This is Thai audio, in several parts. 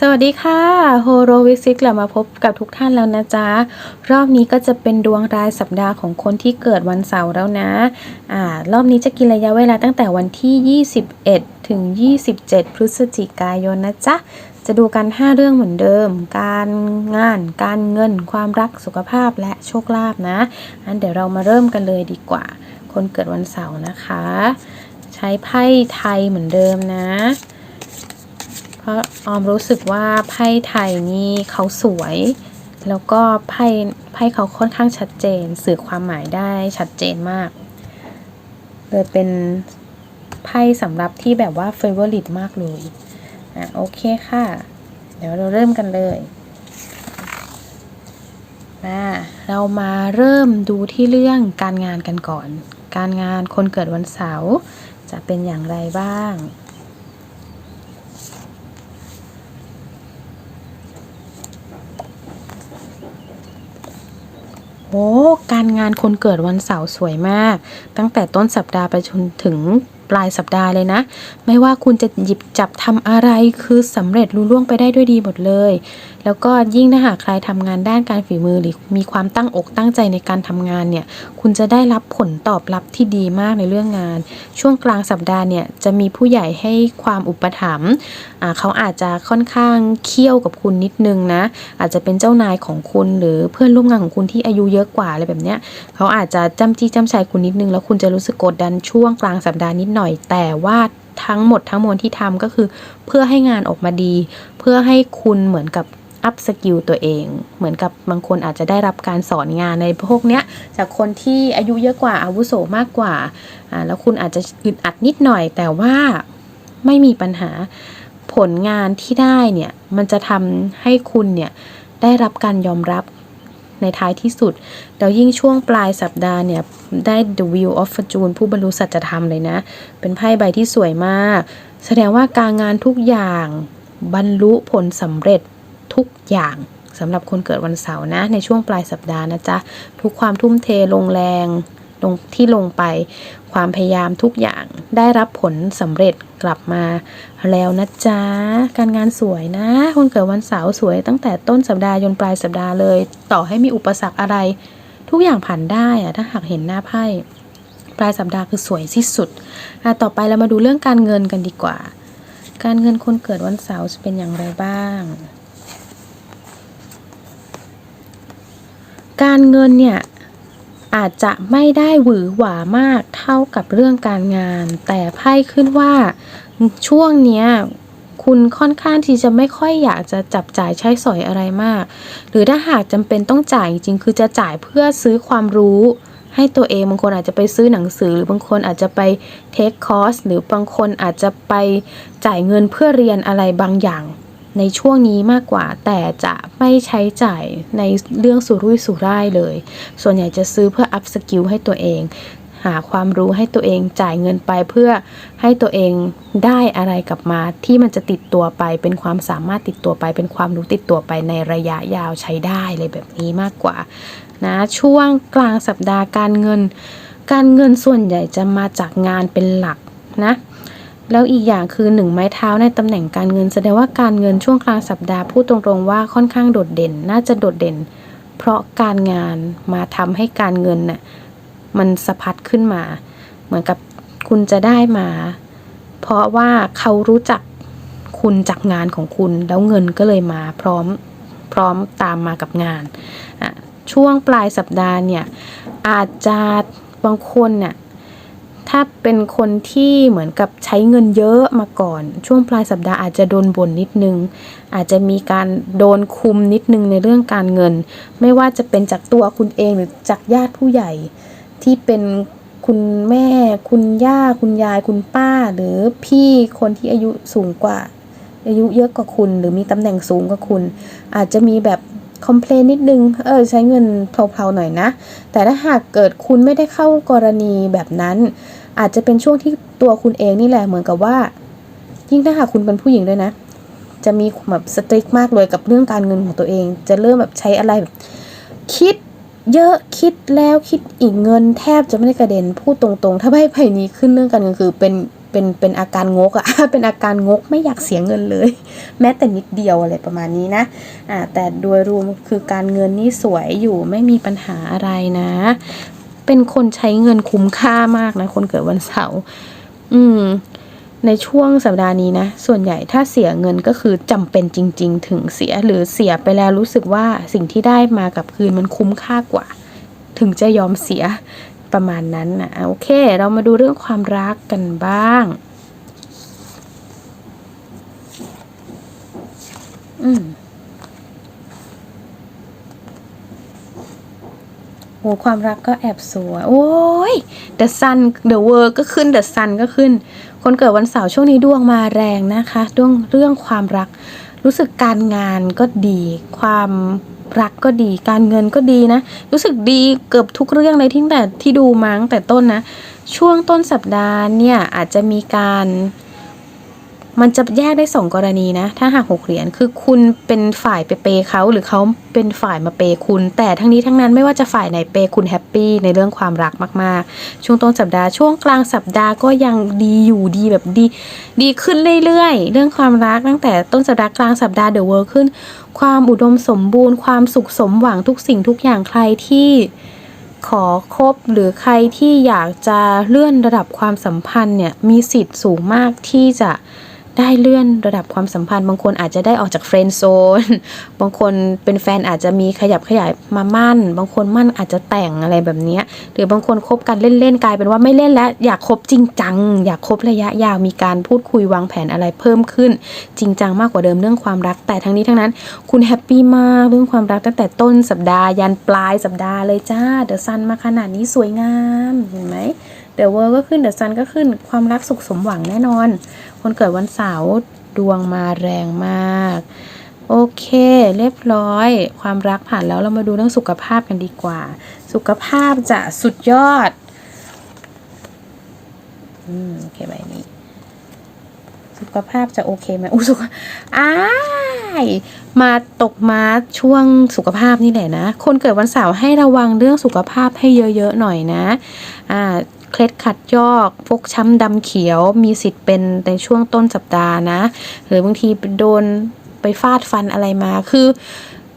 สวัสดีค่ะโฮโรวิซิกกลับมาพบกับทุกท่านแล้วนะจ๊ะ รอบนี้ก็จะเป็นดวงรายสัปดาห์ของคนที่เกิดวันเสาร์แล้วนะอ่ารอบนี้จะกินระยะเวลาตั้งแต่วันที่ 21 ถึง 27 พฤศจิกายนนะจ๊ะ จะดูกัน 5 เรื่องเหมือนเดิม การงาน การเงิน ความรักสุขภาพและโชคลาภนะอันเดี๋ยวเรามาเริ่มกันเลยดีกว่า คนเกิดวันเสาร์นะคะ ใช้ไพ่ไทยเหมือนเดิมนะ ราะออมรู้สึกว่าไพ่ไทยนี่เขาสวย แล้วก็ไพ่ไพ่เขาค่อนข้างชัดเจน สื่อความหมายได้ชัดเจนมากเลยเป็นไพ่สำหรับที่แบบว่าเฟเวอร์ลิตมากเลยอะโอเคค่ะ เดี๋ยวเราเริ่มกันเลยมาเรามาเริ่มดูที่เรื่องการงานกันก่อน การงานคนเกิดวันเสาร์จะเป็นอย่างไรบ้าง การงานคนเกิดวันเสาร์สวยมาก ตั้งแต่ต้นสัปดาห์ไปจนถึง ปลายสัปดาห์เลยนะ ไม่ว่าคุณจะหยิบจับทำอะไรคือสำเร็จลุล่วงไปได้ด้วยดีหมดเลย แล้วก็ยิ่งถ้าหากใครทำงานด้านการฝีมือหรือมีความตั้งอกตั้งใจในการทำงานเนี่ย คุณจะได้รับผลตอบรับที่ดีมากในเรื่องงาน ช่วงกลางสัปดาห์เนี่ยจะมีผู้ใหญ่ให้ความอุปถัมภ์เขาอาจจะค่อนข้างเคี่ยวกับคุณนิดนึงนะ อาจจะเป็นเจ้านายของคุณหรือเพื่อนร่วมงานของคุณที่อายุเยอะกว่าอะไรแบบเนี้ยเขาอาจจะจ้ำจี้จ้ำชัยคุณนิดนึงแล้วคุณจะรู้สึกกดดันช่วงกลางสัปดาห์นิดหน่อยแต่ว่าทั้งหมดทั้งมวลที่ทำก็คือเพื่อให้งานออกมาดี เพื่อให้คุณเหมือนกับอัพสกิลตัวเอง เหมือนกับบางคนอาจจะได้รับการสอนงานในพวกเนี้ยจากคนที่อายุเยอะกว่าอาวุโสมากกว่าอ่า แล้วคุณอาจจะอึดอัดนิดหน่อย แต่ว่าไม่มีปัญหาผลงานที่ได้เนี่ย มันจะทำให้คุณเนี่ยได้รับการยอมรับ ในท้ายที่สุด แล้วยิ่งช่วงปลายสัปดาห์เนี่ย ได้ The Wheel of Fortune ผู้บรรลุสัจธรรมเลยนะ เป็นไพ่ใบที่สวยมาก แสดงว่าการงานทุกอย่างบรรลุผลสำเร็จทุกอย่างสำหรับคนเกิดวันเสาร์นะ ในช่วงปลายสัปดาห์นะจ๊ะ ทุกความทุ่มเทลงแรง ลงที่ลงไป ความพยายามทุกอย่างได้รับผลสำเร็จกลับมาแล้วนะจ๊ะ การงานสวยนะ คนเกิดวันเสาร์สวยตั้งแต่ต้นสัปดาห์จนปลายสัปดาห์เลย ต่อให้มีอุปสรรคอะไร ทุกอย่างผ่านได้อะถ้าหากเห็นหน้าไพ่ปลายสัปดาห์คือสวยที่สุดต่อไปเรามาดูเรื่องการเงินกันดีกว่า การเงินคนเกิดวันเสาร์จะเป็นอย่างไรบ้างการเงินเนี่ย อาจจะไม่ได้หวือหวามากเท่ากับเรื่องการงาน แต่ไพ่ขึ้นว่าช่วงเนี้ยคุณค่อนข้างที่จะไม่ค่อยอยากจะจับจ่ายใช้สอยอะไรมาก หรือถ้าหากจำเป็นต้องจ่ายจริงคือจะจ่ายเพื่อซื้อความรู้ให้ตัวเองบางคนอาจจะไปซื้อหนังสือ หรือบางคนอาจจะไปเทคคอร์สหรือบางคนอาจจะไปจ่ายเงินเพื่อเรียนอะไรบางอย่าง ในช่วงนี้มากกว่า แต่จะไม่ใช้จ่ายในเรื่องสุรุ่ยสุร่ายเลย ส่วนใหญ่จะซื้อเพื่ออัพสกิลให้ตัวเอง หาความรู้ให้ตัวเองจ่ายเงินไปเพื่อให้ตัวเองได้อะไรกลับมาที่มันจะติดตัวไป เป็นความสามารถติดตัวไป เป็นความรู้ติดตัวไปในระยะยาวใช้ได้เลยแบบนี้มากกว่านะช่วงกลางสัปดาห์การเงิน การเงินส่วนใหญ่จะมาจากงานเป็นหลักนะ แล้วอีกอย่างคือหนึ่งไม้เท้าในตำแหน่งการเงิน แสดงว่าการเงินช่วงกลางสัปดาห์พูดตรงๆว่าค่อนข้างโดดเด่น น่าจะโดดเด่น เพราะการงานมาทำให้การเงินน่ะมันสะพัดขึ้นมา เหมือนกับคุณจะได้มา เพราะว่าเขารู้จักคุณจากงานของคุณ แล้วเงินก็เลยมาพร้อมพร้อมตามมากับงาน ช่วงปลายสัปดาห์เนี่ยอาจจะบางคนเนี่ย ถ้าเป็นคนที่เหมือนกับใช้เงินเยอะมาก่อน ช่วงปลายสัปดาห์อาจจะโดนบ่นนิดนึง อาจจะมีการโดนคุมนิดนึงในเรื่องการเงิน ไม่ว่าจะเป็นจากตัวคุณเองหรือจากญาติผู้ใหญ่ ที่เป็นคุณแม่ คุณย่า คุณยาย คุณป้า หรือพี่คนที่อายุสูงกว่า อายุเยอะกว่าคุณ หรือมีตำแหน่งสูงกว่าคุณ อาจจะมีแบบ คอมเพลนนิดนึง เออใช้เงินเพลาๆหน่อยนะ แต่ถ้าหากเกิดคุณไม่ได้เข้ากรณีแบบนั้น อาจจะเป็นช่วงที่ตัวคุณเองนี่แหละเหมือนกับว่า ยิ่งถ้าหากคุณเป็นผู้หญิงด้วยนะ จะมีแบบสตริกมากเลยกับเรื่องการเงินของตัวเอง จะเริ่มแบบใช้อะไรแบบคิดเยอะคิดแล้วคิดอีกเงินแทบจะไม่ได้กระเด็นพูดตรงๆ ถ้าไพ่ไพ่นี้ขึ้นเรื่องการเงินคือเป็น เป็นเป็นอาการงกอะเป็นอาการงกไม่อยากเสียเงินเลย แม้แต่นิดเดียวอะไรประมาณนี้นะอ่าแต่โดยรวมคือการเงินนี่สวยอยู่ไม่มีปัญหาอะไรนะ เป็นคนใช้เงินคุ้มค่ามากนะ คนเกิดวันเสาร์อืมในช่วงสัปดาห์นี้นะ ส่วนใหญ่ถ้าเสียเงินก็คือจำเป็นจริง ๆ ถึงเสียหรือเสียไปแล้วรู้สึกว่าสิ่งที่ได้มากับคืนมันคุ้มค่ากว่า ถึงจะยอมเสีย ประมาณนั้นนะโอเค เรามาดูเรื่องความรักกันบ้าง อืมโหความรักก็แอบสวย โอ้ย The Sun The World ก็ขึ้น The Sun ก็ขึ้น คนเกิดวันเสาร์ช่วงนี้ดวงมาแรงนะคะดวงเรื่องความรัก รู้สึกการงานก็ดีความ รักก็ดี การเงินก็ดีนะ รู้สึกดีเกือบทุกเรื่องเลยทิ้งแต่ที่ดูมั้งแต่ต้นนะ ช่วงต้นสัปดาห์เนี่ยอาจจะมีการ มันจะแยกได้สองกรณีนะ ถ้าหากหกเหรียญคือคุณเป็นฝ่ายไปเปย์เขาหรือเขาเป็นฝ่ายมาเปย์คุณ แต่ทั้งนี้ทั้งนั้นไม่ว่าจะฝ่ายไหนเปย์คุณแฮปปี้ในเรื่องความรักมากๆ ช่วงต้นสัปดาห์ช่วงกลางสัปดาห์ก็ยังดีอยู่ดีแบบดี ดีขึ้นเรื่อยๆ เรื่องความรักตั้งแต่ต้นสัปดาห์กลางสัปดาห์เดอะเวิร์ขึ้น ความอุดมสมบูรณ์ ความสุขสมหวังทุกสิ่งทุกอย่างใครที่ขอคบหรือใครที่อยากจะเลื่อนระดับความสัมพันธ์เนี่ยมีสิทธิ์สูงมากที่จะ ได้เลื่อนระดับความสัมพันธ์ บางคนอาจจะได้ออกจากเฟรนด์โซน บางคนเป็นแฟนอาจจะมีขยับขยายมามั่น บางคนมั่นอาจจะแต่งอะไรแบบนี้ หรือบางคนคบกันเล่นๆกลายเป็นว่าไม่เล่นแล้ว อยากคบจริงจัง อยากคบระยะยาวมีการพูดคุยวางแผนอะไรเพิ่มขึ้น จริงจังมากกว่าเดิมเรื่องความรัก แต่ทั้งนี้ทั้งนั้น คุณแฮปปี้มากเรื่องความรักตั้งแต่ต้นสัปดาห์ยันปลายสัปดาห์เลยจ้าเดอะซันมาขนาดนี้สวยงามเห็นไหมเดอะเวิร์ก็ขึ้นเดอะซันก็ขึ้นความรักสุขสมหวังแน่นอน คนเกิดวันเสาร์ดวงมาแรงมาก โอเค เรียบร้อย ความรักผ่านแล้วเรามาดูเรื่องสุขภาพกันดีกว่า สุขภาพจะสุดยอด อืมโอเคใบนี้ สุขภาพจะโอเคไหมอุ้ยสุขอ้ายมาตกมาช่วงสุขภาพนี่แหละนะ คนเกิดวันเสาร์ให้ระวังเรื่องสุขภาพให้เยอะๆหน่อยนะ อ่า เคล็ดขัดยอกฟกช้ำดำเขียวมีสิทธิ์เป็นในช่วงต้นสัปดาห์นะ หรือบางทีโดนไปฟาดฟันอะไรมาคือ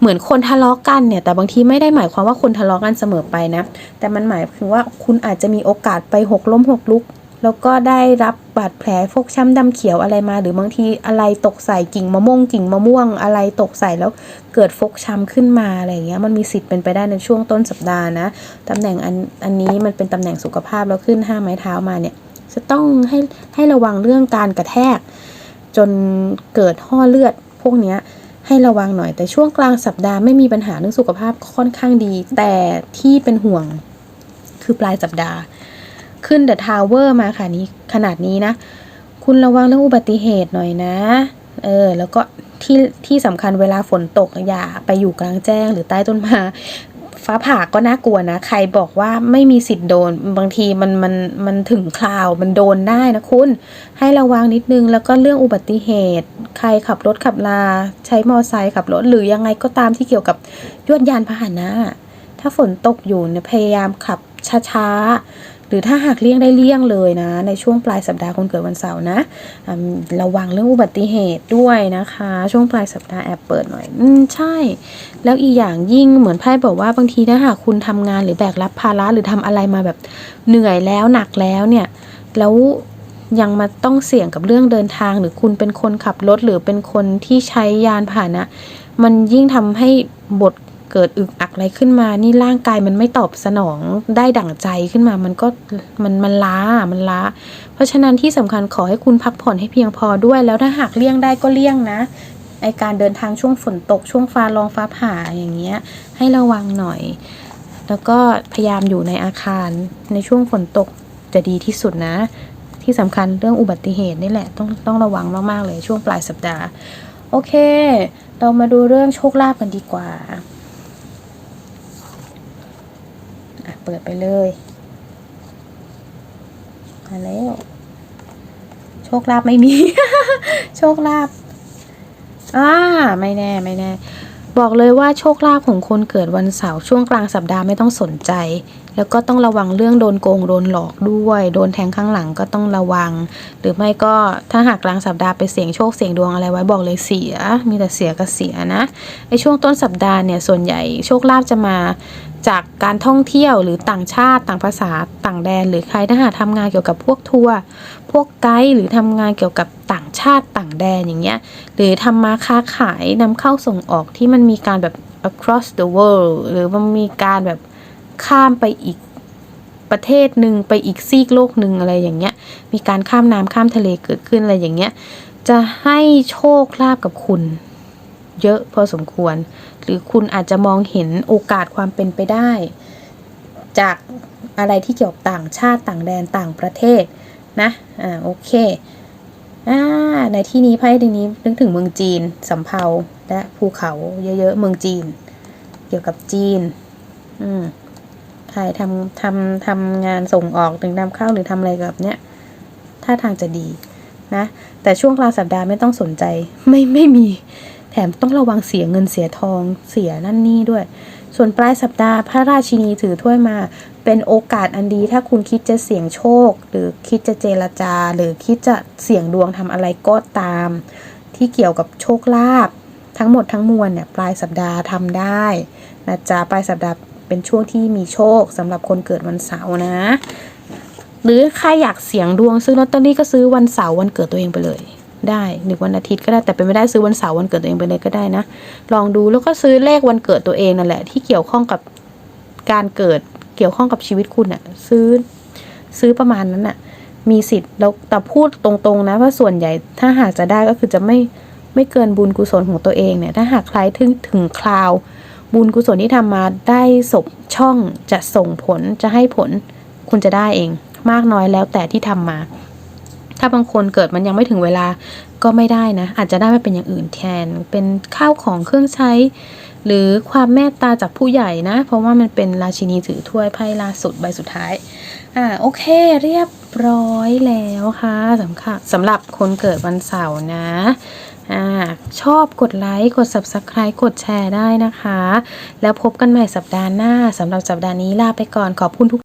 เหมือนคนทะเลาะกันเนี่ยแต่บางทีไม่ได้หมายความว่าคนทะเลาะกันเสมอไปนะ แต่มันหมายถึงว่าคุณอาจจะมีโอกาสไปหกล้มหกลุก แล้วก็ได้รับบาดแผลฟกช้ำดำเขียวอะไรมา หรือบางทีอะไรตกใส่กิ่งมะม่วงกิ่งมะม่วงอะไรตกใส่แล้วเกิดฟกช้ำขึ้นมาอะไรเงี้ยมันมีสิทธิ์เป็นไปได้ในช่วงต้นสัปดาห์นะตำแหน่งอันอันนี้มันเป็นตำแหน่งสุขภาพแล้วขึ้นห้าไม้เท้ามาเนี่ยจะต้องให้ให้ระวังเรื่องการกระแทก จนเกิดห่อเลือดพวกเนี้ยให้ระวังหน่อยแต่ช่วงกลางสัปดาห์ไม่มีปัญหาเรื่องสุขภาพค่อนข้างดี แต่ที่เป็นห่วงคือปลายสัปดาห์ ขึ้นเดอะทาวเวอร์มาค่ะนี้ขนาดนี้นะ คุณระวังเรื่องอุบัติเหตุหน่อยนะ เออ แล้วก็ที่ที่สำคัญเวลาฝนตกอย่าไปอยู่กลางแจ้งหรือใต้ต้นไม้ฟ้าผ่าก็น่ากลัวนะ ใครบอกว่าไม่มีสิทธิ์โดน บางทีมันมันมันถึงคราวมันโดนได้นะคุณ ให้ระวังนิดนึง แล้วก็เรื่องอุบัติเหตุ ใครขับรถขับลา ใช้มอไซค์ขับรถ หรือยังไงก็ตามที่เกี่ยวกับยวดยานพาหนะ ถ้าฝนตกอยู่เนี่ยพยายามขับช้าๆ หรือถ้าหากเลี่ยงได้เลี่ยงเลยนะ ในช่วงปลายสัปดาห์คนเกิดวันเสาร์นะระวังเรื่องอุบัติเหตุด้วยนะคะ ช่วงปลายสัปดาห์แอบเปิดหน่อย อืมใช่ แล้วอีกอย่างยิ่งเหมือนไพ่บอกว่าบางทีถ้าหากคุณทำงานหรือแบกรับภาระหรือทำอะไรมาแบบเหนื่อยแล้วหนักแล้วเนี่ยแล้วยังมาต้องเสี่ยงกับเรื่องเดินทาง หรือคุณเป็นคนขับรถหรือเป็นคนที่ใช้ยานพาหนะ มันยิ่งทำให้บท เกิดอึกอักอะไรขึ้นมา นี่ร่างกายมันไม่ตอบสนองได้ดั่งใจขึ้นมา มันก็มันมันล้า มันล้า เพราะฉะนั้นที่สำคัญขอให้คุณพักผ่อนให้เพียงพอด้วย แล้วถ้าหากเลี่ยงได้ก็เลี่ยงนะ ไอการเดินทางช่วงฝนตกช่วงฟ้าร้องฟ้าผ่าอย่างเงี้ย ให้ระวังหน่อย แล้วก็พยายามอยู่ในอาคารในช่วงฝนตกจะดีที่สุดนะ ที่สำคัญเรื่องอุบัติเหตุนี่แหละต้องต้องระวังมากๆเลยช่วงปลายสัปดาห์ โอเค เรามาดูเรื่องโชคลาภกันดีกว่าอะ เปิดไปเลยมาแล้วโชคลาภไม่มี โชคลาภอ่าไม่แน่ไม่แน่ บอกเลยว่าโชคลาภของคนเกิดวันเสาร์ช่วงกลางสัปดาห์ไม่ต้องสนใจ แล้วก็ต้องระวังเรื่องโดนโกงโดนหลอกด้วย โดนแทงข้างหลังก็ต้องระวัง หรือไม่ก็ถ้าหากกลางสัปดาห์ไปเสี่ยงโชคเสี่ยงดวงอะไรไว้บอกเลยเสีย มีแต่เสียกับเสียนะไอช่วงต้นสัปดาห์เนี่ยส่วนใหญ่โชคลาภจะมา จากการท่องเที่ยวหรือต่างชาติต่างภาษาต่างแดน หรือใครถ้าหากทำงานเกี่ยวกับพวกทัวร์พวกไกด์หรือทำงานเกี่ยวกับต่างชาติต่างแดนอย่างเงี้ยหรือทำมาค้าขายนำเข้าส่งออกที่มันมีการแบบ across the world หรือมันมีการแบบข้ามไปอีกประเทศหนึ่งไปอีกซีกโลกหนึ่งอะไรอย่างเงี้ย มีการข้ามน้ำข้ามทะเลเกิดขึ้นอะไรอย่างเงี้ย จะให้โชคลาภกับคุณ เยอะพอสมควร หรือคุณอาจจะมองเห็นโอกาสความเป็นไปได้ จากอะไรที่เกี่ยวกับต่างชาติต่างแดนต่างประเทศนะอ่าโอเคอ่าในที่นี้ไพ่ในนี้นึกถึงเมืองจีนสำเภาและภูเขาเยอะๆเมืองจีน เกี่ยวกับจีนอืมใครทำทำทำงานส่งออกถึงนำเข้าหรือทำอะไรแบบเนี้ยท่าทางจะดีนะแต่ช่วงกลางสัปดาห์ไม่ต้องสนใจไม่ไม่มี แถมต้องระวังเสียเงินเสียทองเสียนั่นนี่ด้วย ส่วนปลายสัปดาห์พระราชินีถือถ้วยมา เป็นโอกาสอันดีถ้าคุณคิดจะเสี่ยงโชค หรือคิดจะเจรจา หรือคิดจะเสี่ยงดวงทำอะไรก็ตาม ที่เกี่ยวกับโชคลาภทั้งหมดทั้งมวลเนี่ยปลายสัปดาห์ทำได้นะจ๊ะปลายสัปดาห์เป็นช่วงที่มีโชคสำหรับคนเกิดวันเสาร์นะ หรือใครอยากเสี่ยงดวงซื้อลอตเตอรี่ก็ซื้อวันเสาร์วันเกิดตัวเองไปเลย ได้หรือวันอาทิตย์ก็ได้แต่เป็นไม่ได้ซื้อวันเสาร์วันเกิดตัวเองไปเลยก็ได้นะ ลองดูแล้วก็ซื้อเลขวันเกิดตัวเองนั่นแหละ ที่เกี่ยวข้องกับการเกิดเกี่ยวข้องกับชีวิตคุณอะซื้อซื้อประมาณนั้นอะมีสิทธิ์แล้วแต่พูดตรงๆนะว่าส่วนใหญ่ถ้าหากจะได้ก็คือจะไม่ไม่เกินบุญกุศลของตัวเองเนี่ยถ้าหากใครถึงถึงคราว บุญกุศลที่ทำมาได้ศพช่องจะส่งผลจะให้ผลคุณจะได้เอง มากน้อยแล้วแต่ที่ทำมา ถ้าบางคนเกิดมันยังไม่ถึงเวลาก็ไม่ได้นะ อาจจะได้มาเป็นอย่างอื่นแทน เป็นข้าวของเครื่องใช้ หรือความเมตตาจากผู้ใหญ่นะ เพราะว่ามันเป็นราชินีถือถ้วยไพ่ล่าสุดใบสุดท้าย อ่าโอเคเรียบร้อยแล้วค่ะสำคัญสำหรับคนเกิดวันเสาร์นะอ่าชอบกดไลค์กด subscribe กดแชร์ได้นะคะ แล้วพบกันใหม่สัปดาห์หน้าสำหรับสัปดาห์นี้ลาไปก่อนขอบคุณทุก